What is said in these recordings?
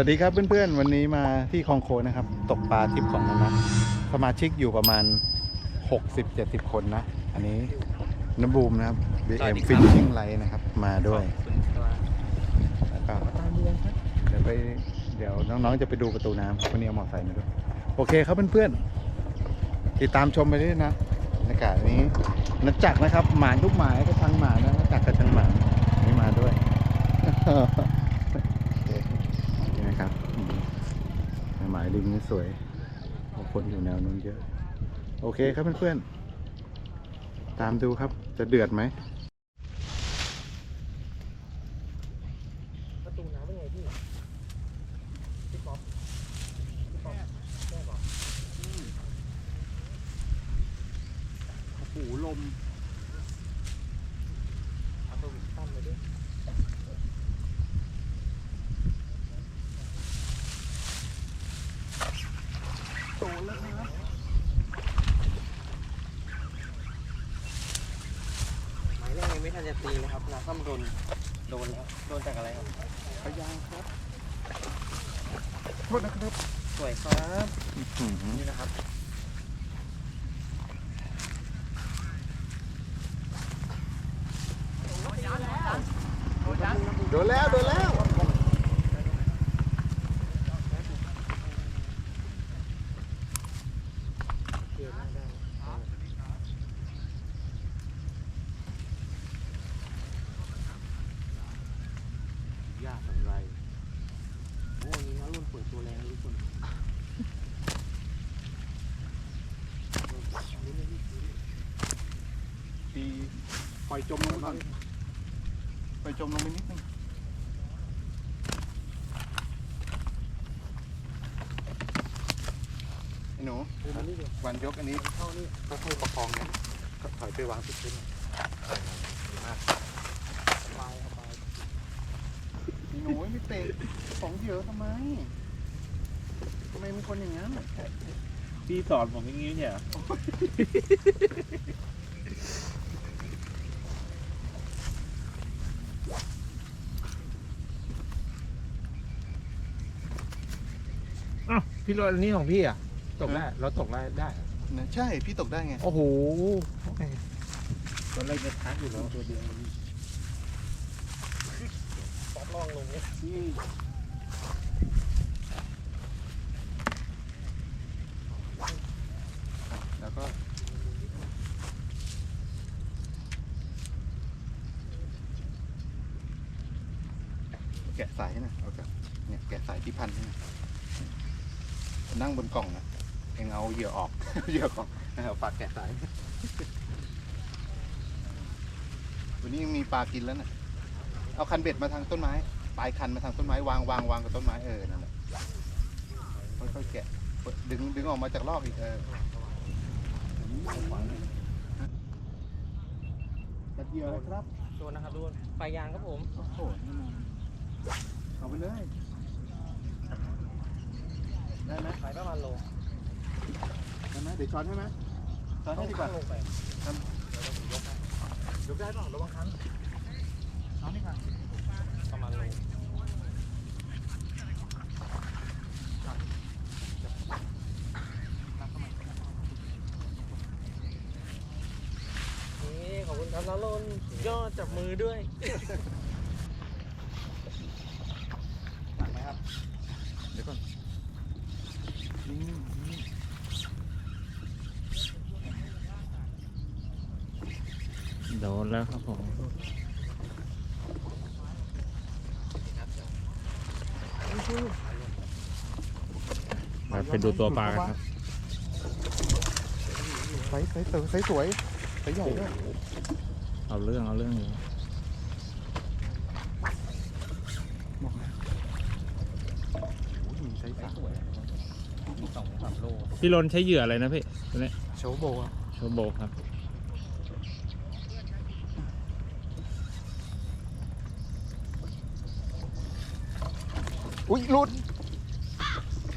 สวัสดีครับเพื่อนๆ วันนี้มาที่คลองโคนนะครับ ตกปลาทิปของนันนะสมาชิกอยู่ประมาณ 60-70 คนนะ อันนี้น้ำบูมนะครับสวั BM สดีครับ Fishing Line นะครับ มาด้วยขอบคุณครับแล้วก็ตามเรียนครับเดี๋ยวไปเดี๋ยวน้องๆจะไปดูประตูน้ำวันนี้เอามอเตอร์ไซค์มาด้วย โอเคครับเพื่อนๆ ติดตามชมไปด้วยนะบรรยากาศนี้นักจักรนะครับ หมานทุกหมายก็ทางหมานนะนักจักรกับทางหมานนี่มาด้วย โอเคนี่นะครับอืม หมายริมนี่สวยคนอยู่แนวนู้นเยอะ โอเคครับเพื่อนๆ ตามดูครับจะเดือดไหม ประตูน้ำเป็นไงพี่พี่ป๊อปพี่ป๊อปแม่บอกโอ้โหลมเอาตัวตั้มไปด้วยโตแล้วนะหมายแรกยัง ไม่ทันจะตีนะครับนาซ้ำโดนโดนแล้วโดนจากอะไรครับพยางครับโทษนะครับสวยครับอื้อหือนี่นะครับ โดนแล้วโดนแล้ว ยากทำไรโอ้วันนี้นะรุ่นเปิดตัวแรงทุกคน ตีปล่อยจมลงไปก่อนปล่อยจมลงไปนิดนึงไอ้หนูดูมันนี่เดี๋ยววันยกอันนี้เข้านี่ค่อยๆประคองเนี่ยถอยไปวางที่พื้นปลายเอาปลายไอ้หนูไม่เตะของเหยอะทำไมทำไมมีคนอย่างนั้น พี่สอนผมอย่างนี้เนี่ยเหรอ อ้าว พี่รถอันนี้ของพี่อะ ตกได้เราตกได้ได้เหรอนะใช่พี่ตกได้ไง โอ้โห ตอนแรกจะทักอยู่แล้วตัวเดียวป๊อปล่องลงเนี่ย แล้วก็แกะสายนะเอากับเนี่ยแกะสายที่พันนี่นะนั่ งบนกล่องนะเองเอาเหยื่อออก เหยื่อออกเอาปากแกะสาย วันนี้ยังมีปลากินแล้วนะเอาคันเบ็ดมาทางต้นไม้ปลายคันมาทางต้นไม้วางวางวางกับต้นไม้เออนั่นแหละค่อยๆแกะดึงดึงออกมาจากรอบอีกเออตัดเหยื่อเลยครับโดนนะครับโดนปลายยางครับผมโอ้โหนี่มันเอาไปเลย ได้ไหมปลายประมาณโลได้ไหมเดี๋ยวช้อนให้ไหมช้อนต้ให้องดีกข้าว่างลงไปยกได้ป่ะระวังคันช้อนนี่ค่ะประมาณโลนี่ขอบคุณครับน้าลนยอดจับมือด้วย หนักไหมครับ เดี๋ยวก่อนนิ่งๆนิ่ง โดน แล้วครับผมไปดูตัวปลากันครับไซส์ไซส์สวยไซส์สวยไซส์ใหญ่ด้วยเอาเรื่องเอาเรื่องอยู่บอกนะโอ้โหมีไซส์สามมีสองสามโลพี่รนใช้เหยื่ออะไรนะพี่ตัวนี้โชว์โบว์อะโชว์โบครับ อุ้ยหลุด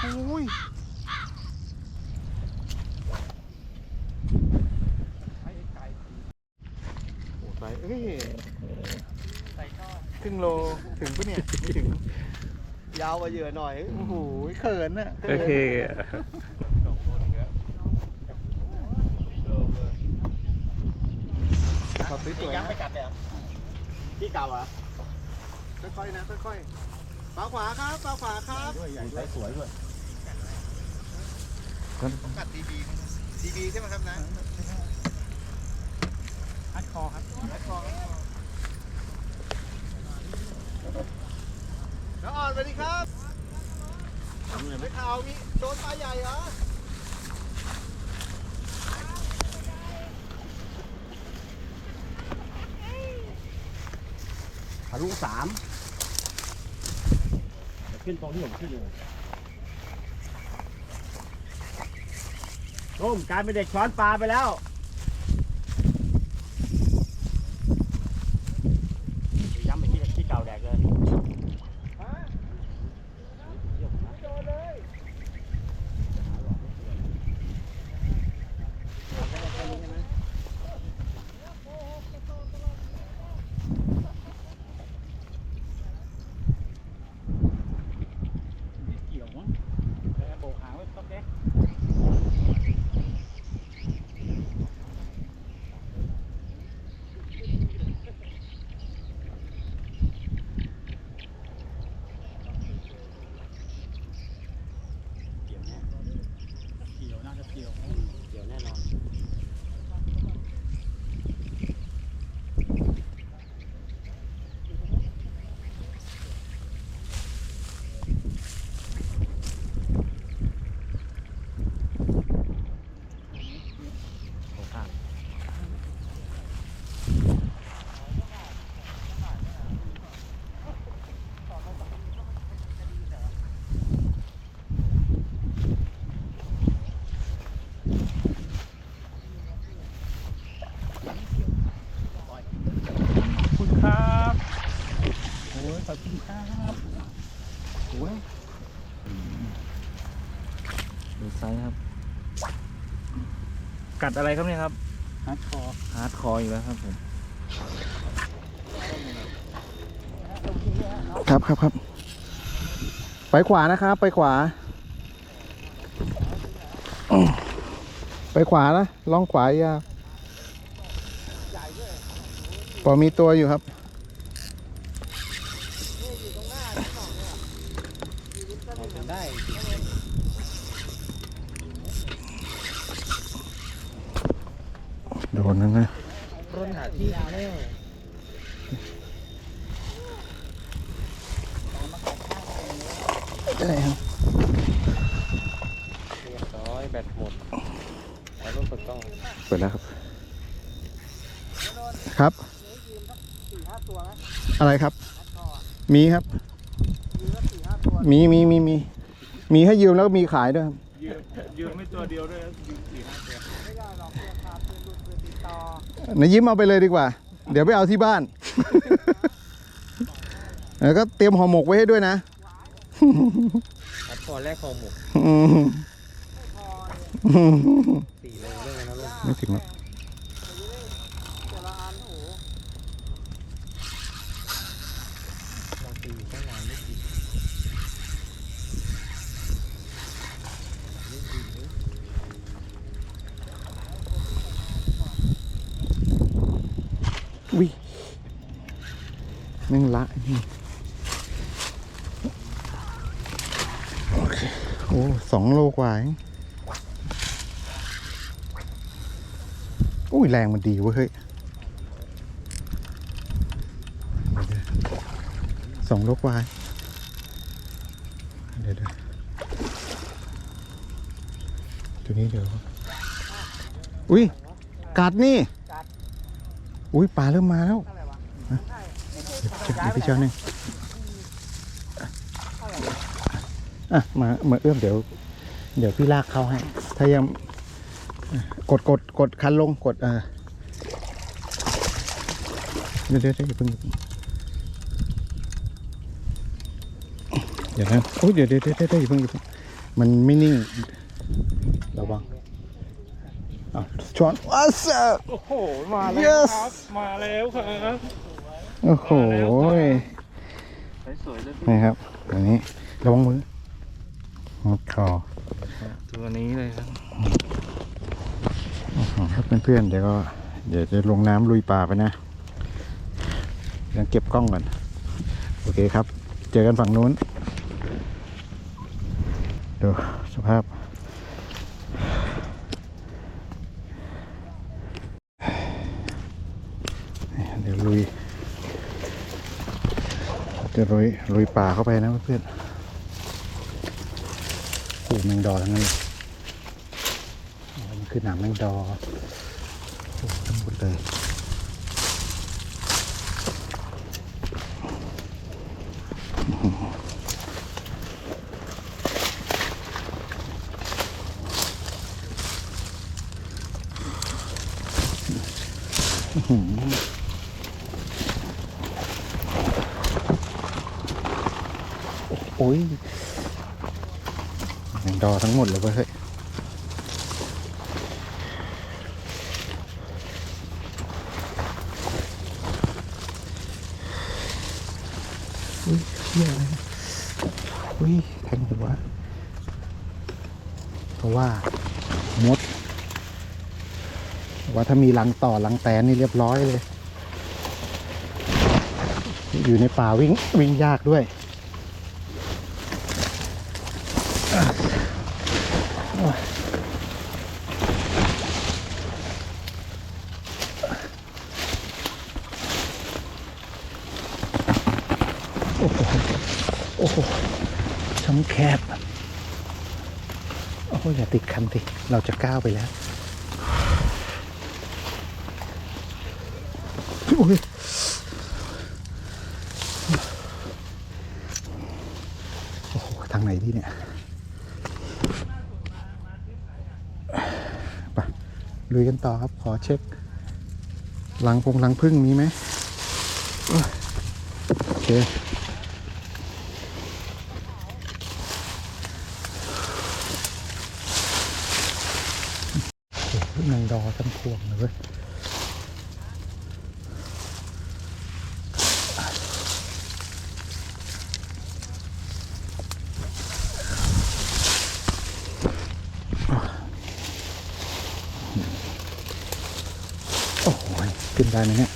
โอ้ยโอ้ไปเอ้ยใส่ทอดครึ่งโลถึงปะเนี่ยไม่ถึง ยาวกว่าเหยื่อหน่อยโอ้โหเขินน่ะโอเคขอสวยๆยันะงไม่กัดเลยพี่เก่าอะค่อยๆนะค่อยๆ ปลาขวาครับปลาขวาครับด้วยใหญ่ด้วยสวยด้วยกัดดีบีดีบีใช่ไหมครับนะฮัดคอครับน้องอ่อนสวัสดีครับไม่ข่าวมีโดนปลาใหญ่เหรอทะลุสามเดี๋ยว ขึ้นตรงที่ผมขึ้นเลยู่โต้มกลายเป็นเด็กช้อนปลาไปแล้ว ย้ำไปที่ที่เก่าแดกเลย เกี่ยวมั้งแล้วโบกหางไว้ต๊อกแก๊กเกี่ยวแน่เกี่ยวน่าจะเกี่ยวเกี่ยวแน่นอน ขอบคุณครับโอ้ยขอบคุณครับโอ้ยดูไซส์ครับ กัดอะไรครับเนี่ยครับฮัดคอฮาร์ดคอร์อีกแล้วครับผมครับครับครับไปขวานะครับ ไปขวา ไปขวานะล่องขวายาวพอมีตัวอยู่ครับ ได้ โดนนั่นนะร่นหาที่แล้วอะไรครับเรียบร้อยแบตหมดแล้วรุ่นฝึกต้องเปิดแล้วครับ ครับ อะไรครับ มีครับ มีมีมีมีมีให้ยืมแล้วก็มีขายด้วยครับยืมยืมไม่ตัวเดียวด้วยยืมสี่ห้าตัว นายยิ้มเอาไปเลยดีกว่า เดี๋ยวไปเอาที่บ้าน แล้วก็เตรียมห่อหมกไว้ให้ด้วยนะฮัดคอแรกคอหมกอืมสี่โลเรื่องนะลูก ไม่ถึงหรอก เราตีตั้งนานไม่ตี วิ แม่งละนี่โอเคโอ้สองโลกว่าเองอุ้ยแรงมันดีเว้ยเฮ้ยสองโลกว่าเดี๋ยวเดี๋ยวตัวนี้เดี๋ยวอุ้ยกัดนี่ อุ้ยปลาเริ่มมาแล้วนะ เดี๋ยวพี่เจ้าหนึ่งอะมามาเอื้อมเดี๋ยว เดี๋ยวพี่ลากเข้าให้ ถ้ายังกดกดกดคันลงกดออเดี๋ยวเดี๋ยวเดี๋ยวอย่าเพิ่งอย่าเดี๋ยวนะโอ้ยเดี๋ยวเดี๋ยวเดี๋ยวเดี๋ยวอย่าเพิ่งอย่าเพิ่งมันไม่นิ่งระวังอะช้อนว้าเซอร์โอ้โห มาแล้วครับ มาแล้วครับ โอ้โหสวยๆเลยพี่นี่ครับอันนี้ระวังมือมัดคอตัวนี้เลยครับครับเพื่อนๆเดี๋ยวก็เดี๋ยวจะลงน้ำลุยป่าไปนะยังเก็บกล้องก่อน โอเคครับ เจอกันฝั่งนู้น ดูสภาพ เดี๋ยวลุย จะลุยลุยป่าเข้าไปนะเพื่อนๆโอ้แมงดอทั้งนั้นเลยมันคือหนามแมงดอโอ้ทั้งหมดเลย อ้ยแมงดอทั้งหมดเลยเว้ยเฮ้ยอุ้ยเชี่ยอะไรนะอุ้ยแทงหัวเพราะว่ามด ว่าถ้ามีรังต่อรังแตนนี่เรียบร้อยเลย อยู่ในป่าวิ่งวิ่งยากด้วยโอ้โหโอ้โหช่องแคบ โันสิ เราจะก้าวไปแล้วโอ้ยโห ทางไหนดีเนี่ยไปลุยกันต่อครับ ขอเช็คหลังพงหลังพึ่งมีไหมโอเค โอ้โหนางดอ ทั้งพวงเลยโอ้โหขึ้นได้ไหมเนี่ย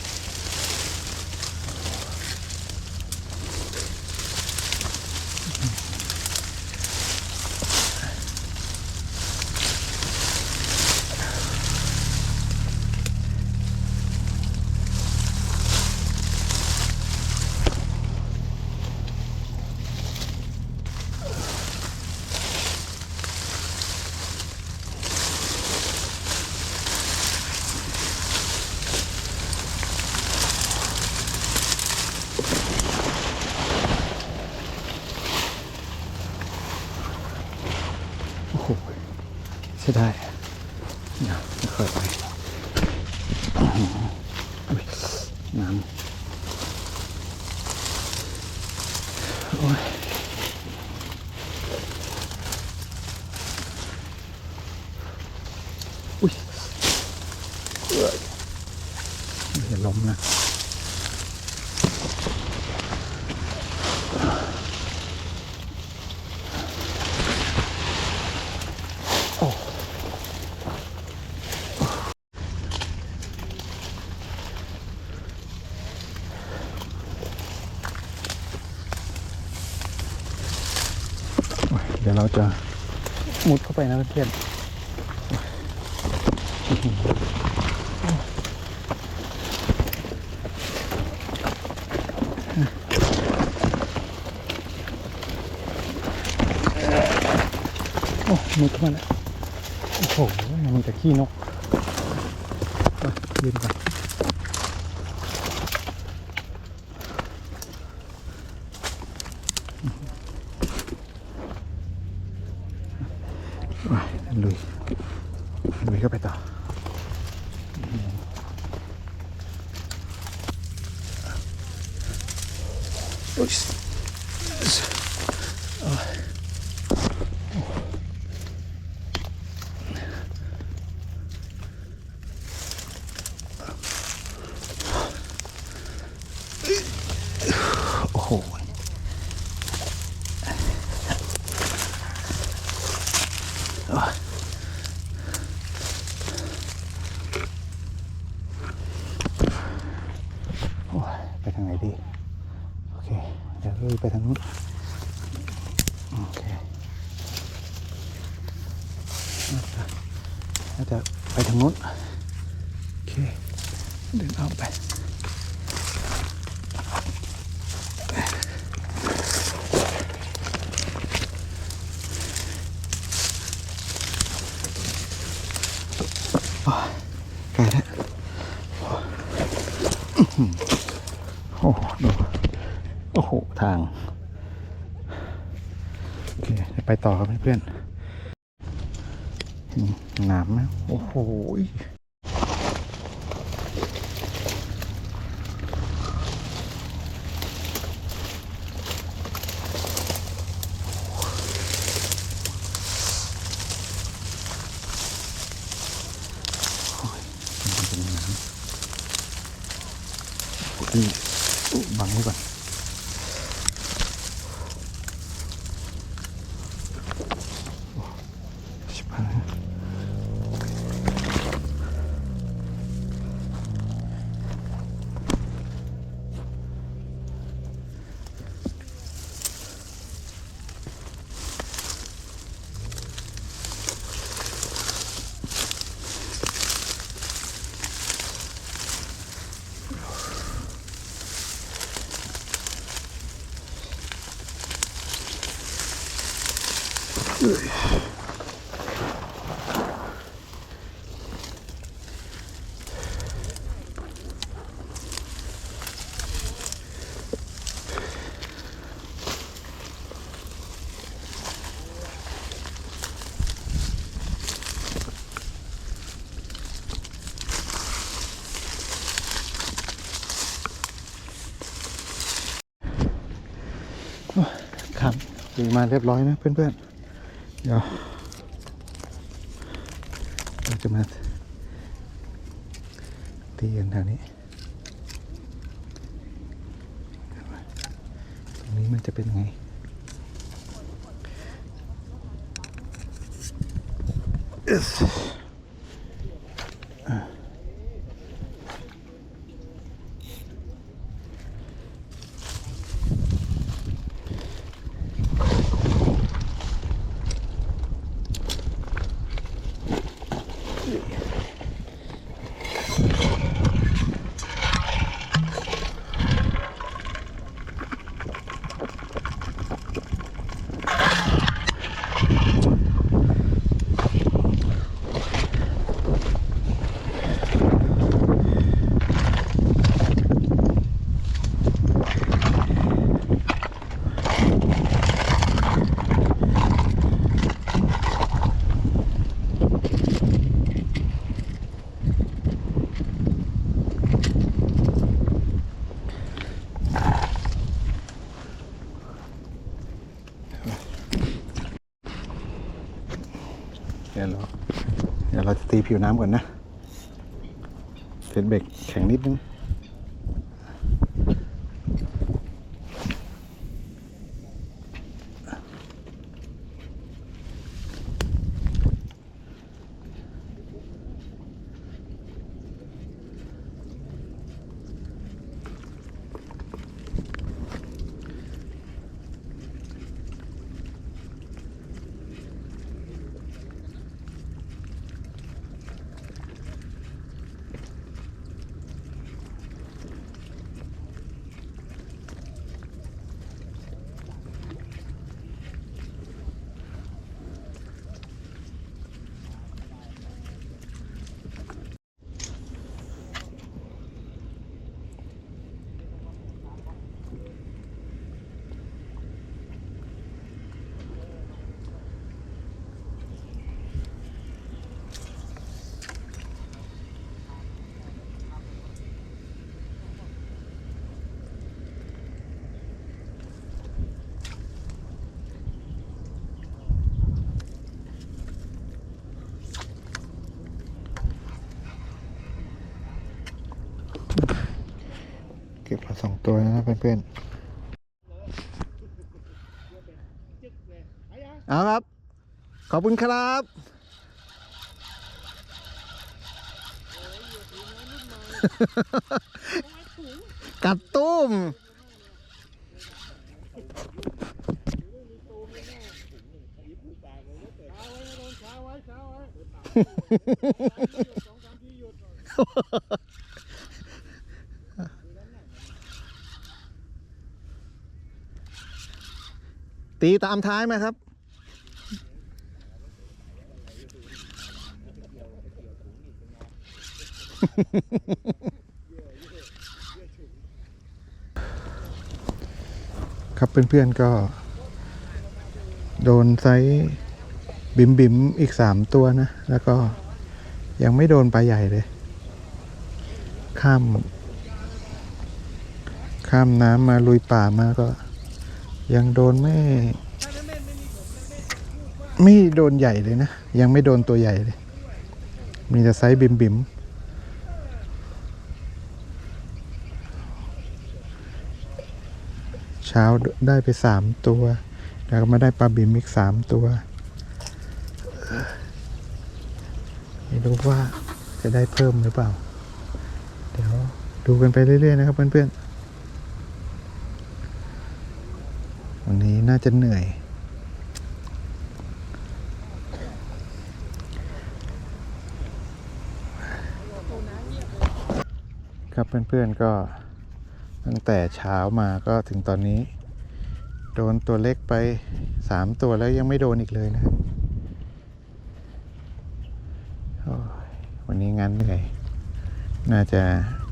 โอ้โหใช่ได้เดี๋ยวไม่ค่อยไปอื้อหืออุ๊ยน้ำ โอ้ยอุ้ยเอ้ยอย่าล้มนะ โอ้ เราจะมุดเข้าไปนะเพื่อนโอ้มุดเข้ามาแล้วโอ้โห มันจะขี้นกไปยืนก่อนไปลุยลุยเข้าไปต่ออุ๊ยโอ้ย โอ้โห เค เดี๋ยวลุยไปทางนู้น โอเคน่าจะน่าจะไปทางนู้น โอเค เดินอ้อมไป ไกลแล้วอื้อหือ โอ้โหดูโอ้โห ทาง โอเค ไปต่อครับเพื่อนๆเห็นหนามไหมโอ้โหมันเป็นน้ำโอ้ยบังไว้ก่อน ชิบหาย ครับดีมาเรียบร้อยนะเพื่อนๆ เดี๋ยวเราจะมาตีกันแถวนี้ ตรงนี้มันจะเป็นไง Yes. อะ เดี๋ยวเราเดี๋ยวเราจะตีผิวน้ำก่อนนะเฟนเบรกแข็งนิดนึง สองตัวนะเพื่อนเอาครับ ขอบคุณครับกัดตุ้มเช้า ตีตามท้ายไหมครับ ครับเพื่อนๆก็ โดนไซส์บิมบิมอีกสามตัวนะ แล้วก็ยังไม่โดนปลาใหญ่เลย ข้าม ข้ามน้ำมาลุยป่ามาก็ ยังโดนไม่ไม่โดนใหญ่เลยนะ ยังไม่โดนตัวใหญ่เลย มีแต่ไซส์บิมบิมเช้าได้ไปสามตัว แล้วก็มาได้ปลาบิมอีกสามตัวไม่รู้ว่าจะได้เพิ่มหรือเปล่า เดี๋ยวดูกันไปเรื่อยๆนะครับเพื่อนๆ วั น่าจะเหนื่อย ครับเพื่อนๆก็ตั้งแต่เช้ามาก็ถึงตอนนี้ โดนตัวเล็กไปสามตัวแล้วยังไม่โดนอีกเลยนะครับวันนี้งานเหนื่อย น่าจะ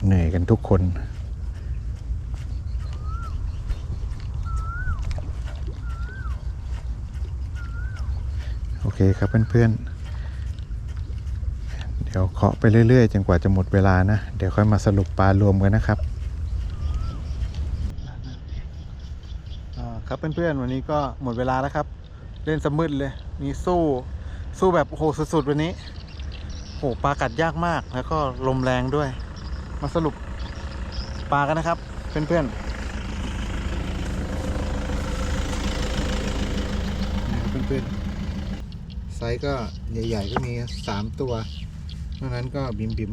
เหนื่อยกันทุกคน เคครับเพื่อนๆ เดี๋ยวเคาะไปเรื่อยๆจนกว่าจะหมดเวลานะ เดี๋ยวค่อยมาสรุปปลารวมกันนะครับอ่าครับเพื่อนๆวันนี้ก็หมดเวลาแล้วครับ เล่นสมืดเลยมีสู้สู้แบบโหสุดๆวันนี้โหปลากัดยากมากแล้วก็ลมแรงด้วย มาสรุปปลากันนะครับ เพื่อนๆนี่ครับเพื่อนๆ ไซส์ก็ใหญ่ๆ ก็มีสามตัวนอกนั้นก็บิมบิม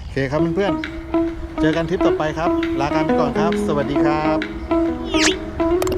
โอเคครับเพื่อนๆ เจอกันทริปต่อไปครับ ลากันไปก่อนครับ สวัสดีครับ